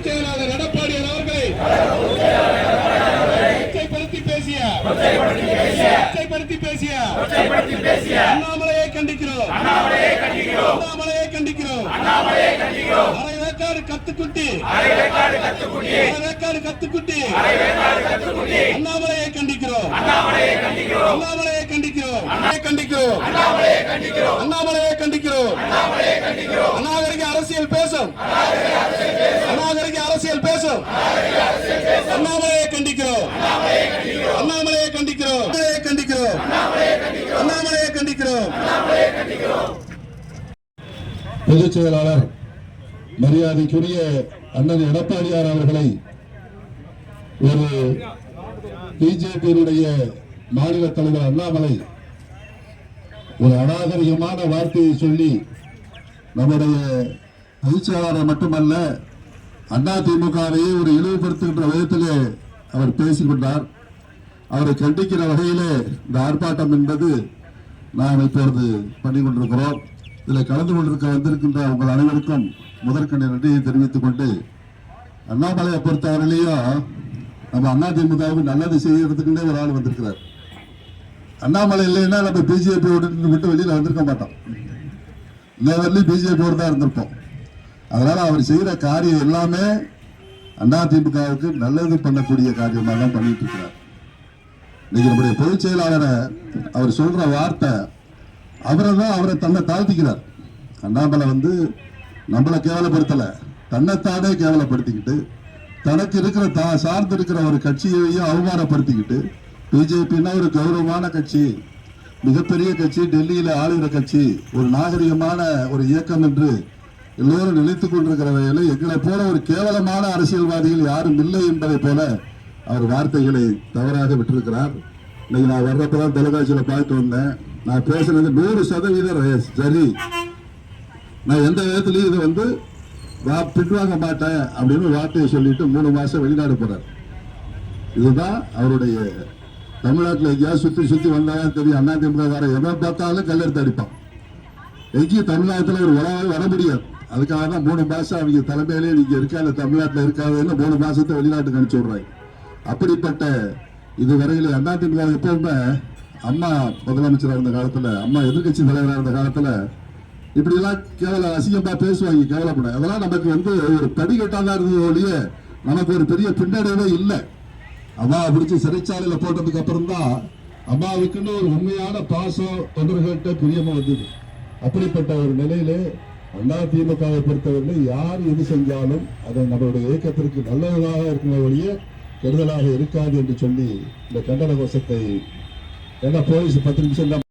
பொதுச் செயலாளர் எடப்பாடியார் அவர்களை. கொச்சைப்படுத்தி பேசிய. கொச்சைப்படுத்தி பேசிய. அண்ணாமலையை கண்டிக்கிறோம். அண்ணாமலையை கண்டிக்கிறோம். அரை வேக்காடு கத்துக்குட்டி. அரை வேக்காடு கத்துக்குட்டி. அண்ணாமலையை கண்டிக்கிறோம். அண்ணாமலையை கண்டிக்கிறோம். கண்டிக்கிறோம். அண்ணாமலையை கண்டிக்கிறோம். அநாகரிக அரசியல் பேசும். நாகரிக அரசியல் பேசும். அண்ணாமலையை கண்டிக்கிறோம். அண்ணாமலையை கண்டிக்கிறோம். கண்டிக்கிறோம். அண்ணாமலையை கண்டிக்கிறோம். பொதுச் செயலாளர் மரியாதைக்குரிய அண்ணன் எடப்பாடியார் அவர்களை ஒரு பிஜேபியினுடைய மாநில தலைவர் அண்ணாமலை ஒரு அநாகரிகமான வார்த்தையை சொல்லி நம்முடைய பொதுச் செயலாளர் மட்டுமல்ல அண்ணா திமுகவையே ஒரு இழிவுபடுத்துகின்ற விதத்திலே அவர் பேசிக்கொண்டார். அவரை கண்டிக்கிற வகையிலே இந்த ஆர்ப்பாட்டம் என்பது நாம் இப்பொழுது பண்ணி கொண்டிருக்கிறோம் இதில் கலந்து கொண்டிருக்க வந்திருக்கின்ற உங்கள் அனைவருக்கும் முதற்கண் நன்றியை தெரிவித்துக் கொண்டு அண்ணாமலையை பொறுத்தவரையிலையும் நம்ம அதிமுகவுக்கு நல்லது செய்யறதுக்குன்னே ஒரு ஆள் வந்திருக்கிறார். அண்ணாமலை இல்லைன்னா நம்ம பிஜேபி விட்டு வெளியில் வந்திருக்க மாட்டோம். இன்ன வரலையும் பிஜேபியோடு தான் இருந்திருப்போம். அதனால அவர் செய்யற காரியம் எல்லாமே அதிமுகவுக்கு நல்லது பண்ணக்கூடிய காரியமாக தான் பண்ணிட்டு இருக்கிறார் இன்னைக்கு நம்முடைய பொதுச் செயலாளரை அவர் சொல்ற வார்த்தை அவரை தான் அவரை தன்னை தாழ்த்திக்கிறார். அண்ணாமலை வந்து நம்மளை கேவலப்படுத்தல தன்னைத்தானே கேவலப்படுத்திக்கிட்டு தனக்கு இருக்கிற தா சார்ந்து இருக்கிற ஒரு கட்சியையும் அவமானப்படுத்திக்கிட்டு பிஜேபின்னா ஒரு கௌரவமான கட்சி மிகப்பெரிய கட்சி டெல்லியில் ஆளுகிற கட்சி ஒரு நாகரிகமான ஒரு இயக்கம் என்று எல்லோரும் நினைத்துக் கொண்டிருக்கிற வகையில் எங்களை போல ஒரு கேவலமான அரசியல்வாதிகள் யாரும் இல்லை என்பதை போல அவர் வார்த்தைகளை தவறாக விட்டிருக்கிறார். இன்னைக்கு நான் வர்றப்பதான் தொலைக்காட்சியில் பார்த்து வந்தேன். நான் பேசுனது நூறு சதவீதம் சரி நான் எந்த விதத்துலையும் இதை வந்து வா- பின்வாங்க மாட்டேன் அப்படின்னு வார்த்தையை சொல்லிட்டு மூணு மாசம் வெளிநாடு போறார். இதுதான் அவருடைய தமிழ்நாட்டில் எங்கேயாவது சுற்றி சுற்றி வந்தாலும் தெரியும். அண்ணா திமுக வேறு எதை பார்த்தாலும் கல்லெடுத்து அடிப்பான். எங்கேயும் தமிழ்நாட்டில் ஒரு வரவே வர முடியாது. அதுக்காக தான் மூணு மாதம் அவங்க தலைமையிலே நீங்க இருக்காது தமிழ்நாட்டில் இருக்காதுன்னு மூணு மாதத்தை வெளிநாட்டுக்கு அனுப்பிச்சு விட்றாங்க. அப்படிப்பட்ட இதுவரையில அண்ணா திமுக எப்பவுமே அம்மா முதலமைச்சராக இருந்த காலத்தில் அம்மா எதிர்க்கட்சி தலைவராக இருந்த காலத்தில் இப்படிலாம் எல்லாம் கேவல அசிங்கமா பேசுவாங்க கேவலப்பட அதெல்லாம் நமக்கு வந்து ஒரு படிக்கட்டாக தான் இருந்தது ஒழிய நமக்கு ஒரு பெரிய பின்னடைவே இல்லை. அம்மா பிடிச்சி சிறைச்சாலையில் போட்டதுக்கு அப்புறம் தான் அம்மாவுக்குன்னு ஒரு உண்மையான பாசம் தொண்டர்கள்ட்ட பிரியமாக வந்தது. அப்படிப்பட்ட ஒரு நிலையிலே அண்ணா திமுகவை பொறுத்தவரை யார் எது செஞ்சாலும் அது நம்மளுடைய இயக்கத்திற்கு நல்லதாக இருக்கிற ஒழிய கெடுதலாக இருக்காது என்று சொல்லி இந்த கண்டன கோஷத்தை ஏன்னா போலீஸ் பத்து நிமிஷம் தான்